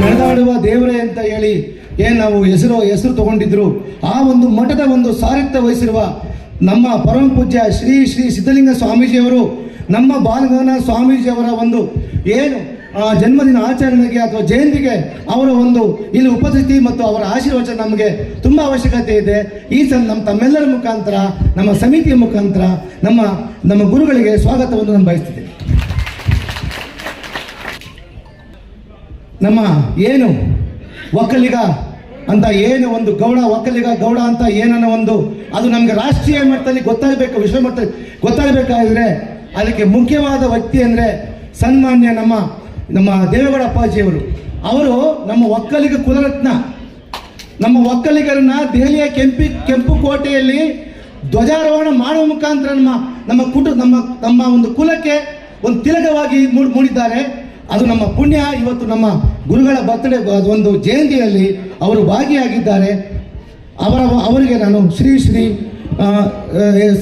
ನಡೆದಾಡುವ ದೇವರೇ ಅಂತ ಹೇಳಿ ಏನು ನಾವು ಹೆಸರು ಹೆಸರು ತಗೊಂಡಿದ್ರು ಆ ಒಂದು ಮಠದ ಒಂದು ಸಾರಥ್ಯ ವಹಿಸಿರುವ ನಮ್ಮ ಪರಮ ಪೂಜ್ಯ ಶ್ರೀ ಶ್ರೀ ಸಿದ್ಧಲಿಂಗ ಸ್ವಾಮೀಜಿಯವರು ನಮ್ಮ ಬಾಲಗನ ಸ್ವಾಮೀಜಿಯವರ ಒಂದು ಏನು ಆ, ಜನ್ಮದಿನ ಆಚರಣೆಗೆ ಅಥವಾ ಜಯಂತಿಗೆ ಅವರ ಒಂದು ಇಲ್ಲಿ ಉಪಸ್ಥಿತಿ ಮತ್ತು ಅವರ ಆಶೀರ್ವಚನ ನಮಗೆ ತುಂಬ ಅವಶ್ಯಕತೆ ಇದೆ. ಈ ಸಲ ನಮ್ಮ ತಮ್ಮೆಲ್ಲರ ಮುಖಾಂತರ ನಮ್ಮ ಸಮಿತಿಯ ಮುಖಾಂತರ ನಮ್ಮ ನಮ್ಮ ಗುರುಗಳಿಗೆ ಸ್ವಾಗತವನ್ನು ನಾನು ಬಯಸ್ತಿದ್ದೇನೆ. ನಮ್ಮ ಏನು ಒಕ್ಕಲಿಗ ಅಂತ ಏನು ಒಂದು ಗೌಡ, ಒಕ್ಕಲಿಗ, ಗೌಡ ಅಂತ ಏನನ್ನ ಒಂದು, ಅದು ನಮಗೆ ರಾಷ್ಟ್ರೀಯ ಮಟ್ಟದಲ್ಲಿ ಗೊತ್ತಾಗಬೇಕು, ವಿಶ್ವ ಮಟ್ಟದಲ್ಲಿ ಗೊತ್ತಾಗಬೇಕಾದ್ರೆ ಅದಕ್ಕೆ ಮುಖ್ಯವಾದ ವ್ಯಕ್ತಿ ಅಂದರೆ ಸನ್ಮಾನ್ಯ ನಮ್ಮ ನಮ್ಮ ದೇವೇಗೌಡ ಅಪ್ಪಾಜಿಯವರು. ಅವರು ನಮ್ಮ ಒಕ್ಕಲಿಗ ಕುಲರತ್ನ. ನಮ್ಮ ಒಕ್ಕಲಿಗರನ್ನ ದೆಹಲಿಯ ಕೆಂಪಿ, ಕೆಂಪು ಕೋಟೆಯಲ್ಲಿ ಧ್ವಜಾರೋಹಣ ಮಾಡುವ ಮುಖಾಂತರ ನಮ್ಮ ನಮ್ಮ ಕುಟುಂಬ, ನಮ್ಮ ನಮ್ಮ ಒಂದು ಕುಲಕ್ಕೆ ಒಂದು ತಿಲಕವಾಗಿ ಮೂಡ್- ಮೂಡಿದ್ದಾರೆ. ಅದು ನಮ್ಮ ಪುಣ್ಯ. ಇವತ್ತು ನಮ್ಮ ಗುರುಗಳ ಬರ್ತಡೇ ಒಂದು ಜಯಂತಿಯಲ್ಲಿ ಅವರು ಭಾಗಿಯಾಗಿದ್ದಾರೆ. ಅವರ, ಅವರಿಗೆ ನಾನು ಶ್ರೀ ಶ್ರೀ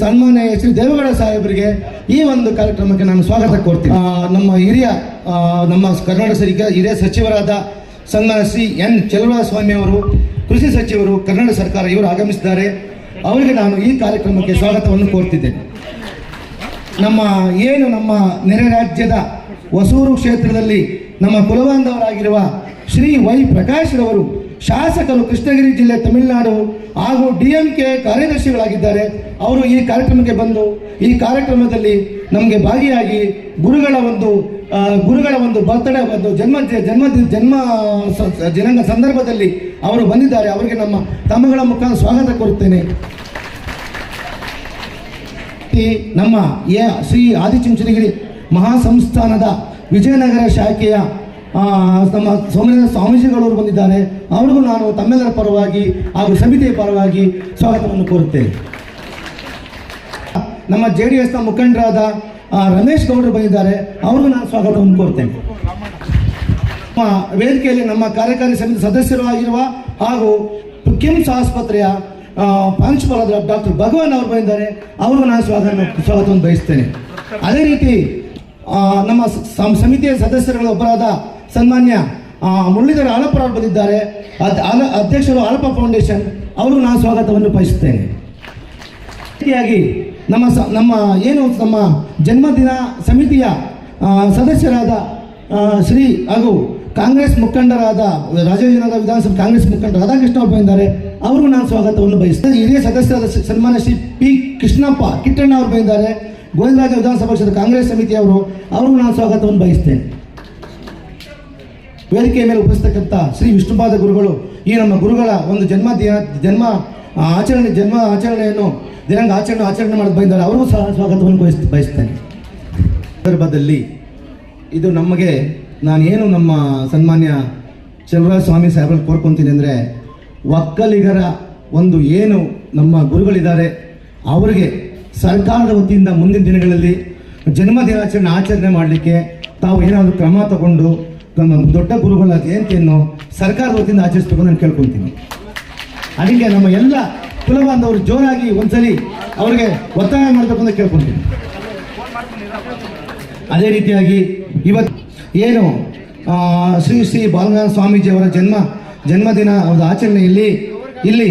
ಸನ್ಮಾನ್ಯ ಶ್ರೀ ದೇವೇಗೌಡ ಸಾಹೇಬರಿಗೆ ಈ ಒಂದು ಕಾರ್ಯಕ್ರಮಕ್ಕೆ ನಾನು ಸ್ವಾಗತ ಕೊಡ್ತೀನಿ ನಮ್ಮ ಹಿರಿಯ ನಮ್ಮ ಕರ್ನಾಟಕ ಸರ್ಕಾರ ಹಿರಿಯ ಸಚಿವರಾದ ಸನ್ಮಾನ್ಯ ಶ್ರೀ ಎನ್ ಸ್ವಾಮಿ ಅವರು, ಕೃಷಿ ಸಚಿವರು, ಕರ್ನಾಟಕ ಸರ್ಕಾರ ಇವರು ಆಗಮಿಸಿದ್ದಾರೆ. ಅವರಿಗೆ ನಾನು ಈ ಕಾರ್ಯಕ್ರಮಕ್ಕೆ ಸ್ವಾಗತವನ್ನು ಕೋರ್ತಿದ್ದೇನೆ. ನಮ್ಮ, ಏನು ನಮ್ಮ ನೆರೆ ರಾಜ್ಯದ ಹೊಸೂರು ಕ್ಷೇತ್ರದಲ್ಲಿ ನಮ್ಮ ಕುಲಬಾಂಧವರಾಗಿರುವ ಶ್ರೀ ವೈ ಪ್ರಕಾಶ್ರವರು ಶಾಸಕರು ಕೃಷ್ಣಗಿರಿ ಜಿಲ್ಲೆ ತಮಿಳುನಾಡು ಹಾಗೂ ಡಿ ಎಂ ಕೆ ಕಾರ್ಯದರ್ಶಿಗಳಾಗಿದ್ದಾರೆ. ಅವರು ಈ ಕಾರ್ಯಕ್ರಮಕ್ಕೆ ಬಂದು ಈ ಕಾರ್ಯಕ್ರಮದಲ್ಲಿ ನಮಗೆ ಭಾಗಿಯಾಗಿ ಗುರುಗಳ ಒಂದು ಗುರುಗಳ ಒಂದು ಬರ್ತಡೇ, ಒಂದು ಜನ್ಮ ಜನ್ಮ ಜನ್ಮ ದಿನಾಂಕ ಸಂದರ್ಭದಲ್ಲಿ ಅವರು ಬಂದಿದ್ದಾರೆ. ಅವರಿಗೆ ನಮ್ಮ ತಮ್ಮಗಳ ಮುಖಾಂತರ ಸ್ವಾಗತ ಕೋರುತ್ತೇನೆ. ನಮ್ಮ ಎ ಶ್ರೀ ಆದಿಚುಂಚನಗಿರಿ ಮಹಾಸಂಸ್ಥಾನದ ವಿಜಯನಗರ ಶಾಖೆಯ ನಮ್ಮ ಸೋಮನಾಥ ಸ್ವಾಮೀಜಿಗಳವರು ಬಂದಿದ್ದಾರೆ. ಅವ್ರಿಗೂ ನಾನು ತಮ್ಮೆಲ್ಲರ ಪರವಾಗಿ ಹಾಗೂ ಸಮಿತಿಯ ಪರವಾಗಿ ಸ್ವಾಗತವನ್ನು ಕೋರುತ್ತೇನೆ. ನಮ್ಮ ಜೆ ಡಿ ಎಸ್ನ ಮುಖಂಡರಾದ ರಮೇಶ್ ಗೌಡರು ಬಂದಿದ್ದಾರೆ. ಅವ್ರಿಗೂ ನಾನು ಸ್ವಾಗತವನ್ನು ಕೋರ್ತೇನೆ ನಮ್ಮ ವೇದಿಕೆಯಲ್ಲಿ ನಮ್ಮ ಕಾರ್ಯಕಾರಿ ಸಮಿತಿ ಸದಸ್ಯರು ಆಗಿರುವ ಹಾಗೂ ಕಿಮ್ಸ್ ಆಸ್ಪತ್ರೆಯ ಆ, ಪ್ರಾಂಶುಪಾಲರಾದ ಡಾಕ್ಟರ್ ಭಗವಾನ್ ಅವರು ಬಂದಿದ್ದಾರೆ. ಅವ್ರಿಗೂ ನಾನು ಸ್ವಾಗತ ಸ್ವಾಗತವನ್ನು ಬಯಸ್ತೇನೆ. ಅದೇ ರೀತಿ ನಮ್ಮ ಸಮಿತಿಯ ಸದಸ್ಯರುಗಳ ಒಬ್ಬರಾದ ಸನ್ಮಾನ್ಯ ಮುರಳೀಧರ ಆಲಪ್ಪರ ಅವರು ಬಂದಿದ್ದಾರೆ. ಅಧ್ಯಕ್ಷರು ಆಲಪ್ಪ ಫೌಂಡೇಶನ್, ಅವರು ನಾನು ಸ್ವಾಗತವನ್ನು ಬಯಸುತ್ತೇನೆ. ರೀತಿಯಾಗಿ ನಮ್ಮ ಸ, ನಮ್ಮ ಏನು ನಮ್ಮ ಜನ್ಮದಿನ ಸಮಿತಿಯ ಸದಸ್ಯರಾದ ಶ್ರೀ ಹಾಗೂ ಕಾಂಗ್ರೆಸ್ ಮುಖಂಡರಾದ ರಾಜೇಂದ್ರನಗರ ವಿಧಾನಸಭೆ ಕಾಂಗ್ರೆಸ್ ಮುಖಂಡ ರಾಧಾಕೃಷ್ಣ ಅವರು ಬಂದಿದ್ದಾರೆ. ಅವರು ನಾನು ಸ್ವಾಗತವನ್ನು ಬಯಸ್ತೇನೆ ಹಿರಿಯ ಸದಸ್ಯರಾದ ಸನ್ಮಾನ ಶ್ರೀ ಪಿ ಕೃಷ್ಣಪ್ಪ ಕಿಟ್ಟಣ್ಣ ಅವರು ಬಂದಿದ್ದಾರೆ. ಗೋವಿಂದರಾಜ ವಿಧಾನಸಭಾ ಕ್ಷೇತ್ರ ಕಾಂಗ್ರೆಸ್ ಸಮಿತಿಯವರು ಅವರು ನಾನು ಸ್ವಾಗತವನ್ನು ಬಯಸ್ತೇನೆ. ವೇದಿಕೆಯ ಮೇಲೆ ಉಪಸ್ಥಿತಕ್ಕಂಥ ಶ್ರೀ ವಿಷ್ಣುಪಾದ ಗುರುಗಳು, ಈ ನಮ್ಮ ಗುರುಗಳ ಒಂದು ಜನ್ಮ ಜನ್ಮ ಆಚರಣೆ, ಜನ್ಮ ಆಚರಣೆಯನ್ನು ದಿನಾಂಗ ಆಚರಣೆ ಆಚರಣೆ ಮಾಡಲು ಬಂದಿದ್ದಾರೆ ಅವರು ಸಹ ಸ್ವಾಗತವನ್ನು ಬಯಸ್, ಬಯಸ್ತೇನೆ. ಸಂದರ್ಭದಲ್ಲಿ ಇದು ನಮಗೆ ನಾನೇನು ನಮ್ಮ ಸನ್ಮಾನ್ಯ ಚಲರಾಜ ಸ್ವಾಮಿ ಸಾಹೇಬ್ರಲ್ಲಿ ಕೋರ್ಕೊತೀನಿ ಅಂದರೆ, ಒಕ್ಕಲಿಗರ ಒಂದು ಏನು ನಮ್ಮ ಗುರುಗಳಿದ್ದಾರೆ, ಅವರಿಗೆ ಸರ್ಕಾರದ ವತಿಯಿಂದ ಮುಂದಿನ ದಿನಗಳಲ್ಲಿ ಜನ್ಮ ದಿನಾಚರಣೆ ಆಚರಣೆ ಮಾಡಲಿಕ್ಕೆ ತಾವು ಏನಾದರೂ ಕ್ರಮ ತಗೊಂಡು ನಮ್ಮ ದೊಡ್ಡ ಗುರುಗಳ ಜಯಂತಿಯನ್ನು ಸರ್ಕಾರದ ವತಿಯಿಂದ ಆಚರಿಸಬೇಕು ನಾನು ಕೇಳ್ಕೊತೀನಿ ಅದಕ್ಕೆ ನಮ್ಮ ಎಲ್ಲ ಕುಲಬಾಂಧವರು ಜೋರಾಗಿ ಒಂದ್ಸಲಿ ಅವರಿಗೆ ಒತ್ತಾಯ ಮಾಡಬೇಕು ಅಂತ ಕೇಳ್ಕೊತೀನಿ ಅದೇ ರೀತಿಯಾಗಿ ಇವತ್ತು ಏನು ಶ್ರೀ ಶ್ರೀ ಸ್ವಾಮೀಜಿ ಸ್ವಾಮೀಜಿಯವರ ಜನ್ಮ, ಜನ್ಮದಿನ ಅವರ ಆಚರಣೆಯಲ್ಲಿ ಇಲ್ಲಿ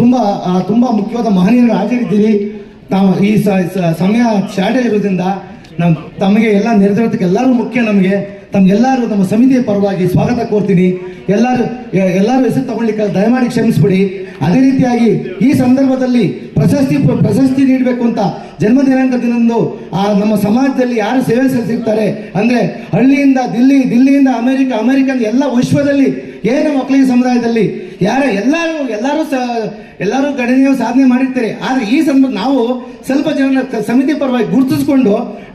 ತುಂಬ ತುಂಬ ಮುಖ್ಯವಾದ ಮಹನೀಯರು ಹಾಜರಿದ್ದೀರಿ. ನಾವು ಈ ಸಮಯ ಶಾರ್ಟೇಜ್ ಇರೋದ್ರಿಂದ ನಮ್ಮ ತಮಗೆ ಎಲ್ಲ ನೆರೆದಿರೋದಕ್ಕೆ ಎಲ್ಲರೂ ಮುಖ್ಯ ನಮಗೆ. ತಮ್ಗೆಲ್ಲರೂ ನಮ್ಮ ಸಮಿತಿಯ ಪರವಾಗಿ ಸ್ವಾಗತ ಕೋರ್ತೀನಿ. ಎಲ್ಲರೂ ಎಲ್ಲರೂ ಹೆಸರು ತಗೊಳ್ಲಿಕ್ಕೆ ದಯಮಾಡಿ ಕ್ಷಮಿಸ್ಬಿಡಿ. ಅದೇ ರೀತಿಯಾಗಿ ಈ ಸಂದರ್ಭದಲ್ಲಿ ಪ್ರಶಸ್ತಿ ಪ್ರಶಸ್ತಿ ನೀಡಬೇಕು ಅಂತ ಜನ್ಮ ದಿನಾಂಕ ದಿನದಂದು ಆ ನಮ್ಮ ಸಮಾಜದಲ್ಲಿ ಯಾರು ಸೇವೆ ಸಲ್ಲಿಸಿರ್ತಾರೆ ಅಂದ್ರೆ ಹಳ್ಳಿಯಿಂದ ದಿಲ್ಲಿ, ದಿಲ್ಲಿಯಿಂದ ಅಮೆರಿಕ, ಅಮೆರಿಕನ್ ಎಲ್ಲ ವಿಶ್ವದಲ್ಲಿ, ಏನು ಮಕ್ಕಳಿಗೆ ಸಮುದಾಯದಲ್ಲಿ ಯಾರ ಎಲ್ಲರೂ ಎಲ್ಲರೂ ಎಲ್ಲರೂ ಗಣನೀಯ ಸಾಧನೆ ಮಾಡಿರ್ತಾರೆ. ಆದರೆ ಈ ಸಂದರ್ಭ ನಾವು ಸ್ವಲ್ಪ ಜನ ಸಮಿತಿ ಪರವಾಗಿ ಗುರುತಿಸ್ಕೊಂಡು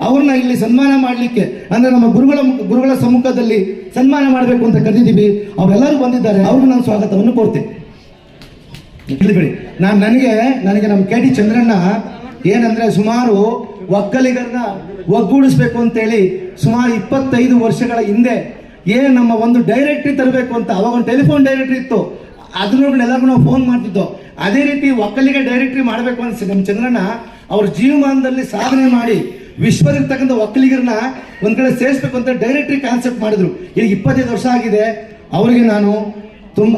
ಅವ್ರನ್ನ ಇಲ್ಲಿ ಸನ್ಮಾನ ಮಾಡಲಿಕ್ಕೆ, ಅಂದ್ರೆ ನಮ್ಮ ಗುರುಗಳ ಗುರುಗಳ ಸಮ್ಮುಖದಲ್ಲಿ ಸನ್ಮಾನ ಮಾಡಬೇಕು ಅಂತ ಕರೆದಿದ್ದೀವಿ ಅವರೆಲ್ಲರೂ ಬಂದಿದ್ದಾರೆ, ಅವ್ರಿಗೂ ನಾನು ಸ್ವಾಗತವನ್ನು ಕೊಡ್ತೇನೆ ನಾನು ನನಗೆ ನನಗೆ ನಮ್ಮ ಕೆ ಡಿ ಚಂದ್ರಣ್ಣ ಏನಂದ್ರೆ ಸುಮಾರು ಒಕ್ಕಲಿಗರನ್ನ ಒಗ್ಗೂಡಿಸ್ಬೇಕು ಅಂತೇಳಿ ಸುಮಾರು ಇಪ್ಪತ್ತೈದು ವರ್ಷಗಳ ಹಿಂದೆ ಏನು ನಮ್ಮ ಒಂದು ಡೈರೆಕ್ಟ್ರಿ ತರಬೇಕು ಅಂತ, ಅವಾಗ ಒಂದು ಟೆಲಿಫೋನ್ ಡೈರೆಕ್ಟ್ರಿ ಇತ್ತು. ಅದನ್ನ ಎಲ್ಲರಿಗೂ ನಾವು ಫೋನ್ ಮಾಡ್ತಿದ್ದೋ. ಅದೇ ರೀತಿ ಒಕ್ಕಲಿಗೆ ಡೈರೆಕ್ಟ್ರಿ ಮಾಡಬೇಕು ಅಂತ ನಮ್ಮ ಚಂದ್ರಣ್ಣ ಅವ್ರ ಜೀವಮಾನದಲ್ಲಿ ಸಾಧನೆ ಮಾಡಿ ವಿಶ್ವದಿರ್ತಕ್ಕಂಥ ಒಕ್ಕಲಿಗರನ್ನ ಒಂದ್ ಕಡೆ ಸೇರಿಸ್ಬೇಕು ಅಂತ ಡೈರೆಕ್ಟ್ರಿ ಕಾನ್ಸೆಪ್ಟ್ ಮಾಡಿದ್ರು. ಈಗ ಇಪ್ಪತ್ತೈದು ವರ್ಷ ಆಗಿದೆ. ಅವರಿಗೆ ನಾನು ತುಂಬ,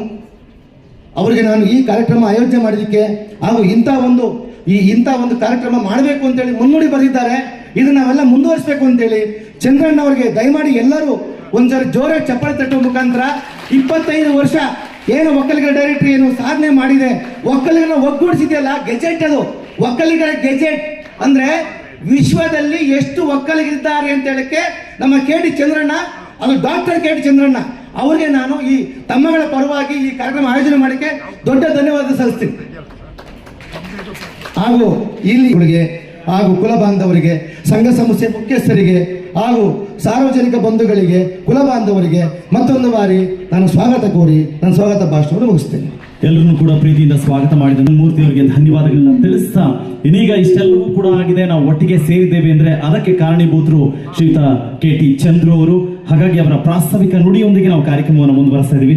ಅವರಿಗೆ ನಾನು ಈ ಕಾರ್ಯಕ್ರಮ ಆಯೋಜನೆ ಮಾಡಿದ್ದಕ್ಕೆ ಹಾಗೂ ಇಂಥ ಒಂದು, ಈ ಇಂಥ ಒಂದು ಕಾರ್ಯಕ್ರಮ ಮಾಡಬೇಕು ಅಂತೇಳಿ ಮುನ್ನುಡಿ ಬರೆದಿದ್ದಾರೆ. ಇದನ್ನ ನಾವೆಲ್ಲ ಮುಂದುವರಿಸಬೇಕು ಅಂತೇಳಿ ಚಂದ್ರಣ್ಣ ಅವರಿಗೆ ದಯಮಾಡಿ ಎಲ್ಲರೂ ಒಂದ್ಸರಿ ಜೋರಾಗಿ ಚಪ್ಪಾಳೆ ತಟ್ಟುವ ಮುಖಾಂತರ ಇಪ್ಪತ್ತೈದು ವರ್ಷ ಏನು ಒಕ್ಕಲಿಗರ ಡೈರೆಕ್ಟ್ರಿ ಏನು ಸಾಧನೆ ಮಾಡಿದೆ? ಒಕ್ಕಲಿಗರನ್ನ ಒಗ್ಗೂಡಿಸಿದೆಯಲ್ಲ ಗೆಜೆಟ್ ಅದು. ಒಕ್ಕಲಿಗರ ಗೆಜೆಟ್ ಅಂದ್ರೆ ವಿಶ್ವದಲ್ಲಿ ಎಷ್ಟು ಒಕ್ಕಲಿಗರಿದ್ದಾರೆ ಅಂತ ಹೇಳಕ್ಕೆ ನಮ್ಮ ಕೆ ಡಿ ಚಂದ್ರಣ್ಣ, ಅದು ಡಾಕ್ಟರ್ ಕೆ ಡಿ ಚಂದ್ರಣ್ಣ ಅವರಿಗೆ ನಾನು ಈ ತಮ್ಮಗಳ ಪರವಾಗಿ ಈ ಕಾರ್ಯಕ್ರಮ ಆಯೋಜನೆ ಮಾಡಕ್ಕೆ ದೊಡ್ಡ ಧನ್ಯವಾದ ಸಲ್ಲಿಸ್ತೀನಿ. ಹಾಗೂ ಇಲ್ಲಿಗಳಿಗೆ ಹಾಗೂ ಕುಲ ಬಾಂಧವರಿಗೆ ಸಂಘ ಸಂಸ್ಥೆ ಮುಖ್ಯಸ್ಥರಿಗೆ ಹಾಗೂ ಸಾರ್ವಜನಿಕ ಬಂಧುಗಳಿಗೆ ಕುಲ ಬಾಂಧವರಿಗೆ ಮತ್ತೊಂದು ಬಾರಿ ನಾನು ಸ್ವಾಗತ ಕೋರಿ ನನ್ನ ಸ್ವಾಗತ ಭಾಷಣವನ್ನು ಮುಗಿಸ್ತೇನೆ ಎಲ್ಲರನ್ನು ಕೂಡ ಪ್ರೀತಿಯಿಂದ ಸ್ವಾಗತ ಮಾಡಿದ ಮೂರ್ತಿ ಅವರಿಗೆ ಧನ್ಯವಾದಗಳನ್ನ ತಿಳಿಸ್ತಾ ಇನ್ನೀಗ ಇಷ್ಟೆಲ್ಲವೂ ಕೂಡ ಆಗಿದೆ. ನಾವು ಒಟ್ಟಿಗೆ ಸೇರಿದ್ದೇವೆ ಅಂದ್ರೆ ಅದಕ್ಕೆ ಕಾರಣೀಭೂತರು ಶ್ರೀಯುತ ಕೆ ಟಿ ಚಂದ್ರು ಅವರು. ಹಾಗಾಗಿ ಅವರ ಪ್ರಾಸ್ತಾವಿಕ ನುಡಿಯೊಂದಿಗೆ ನಾವು ಕಾರ್ಯಕ್ರಮವನ್ನು ಮುಂದುವರಿಸ್ತಾ ಇದೀವಿ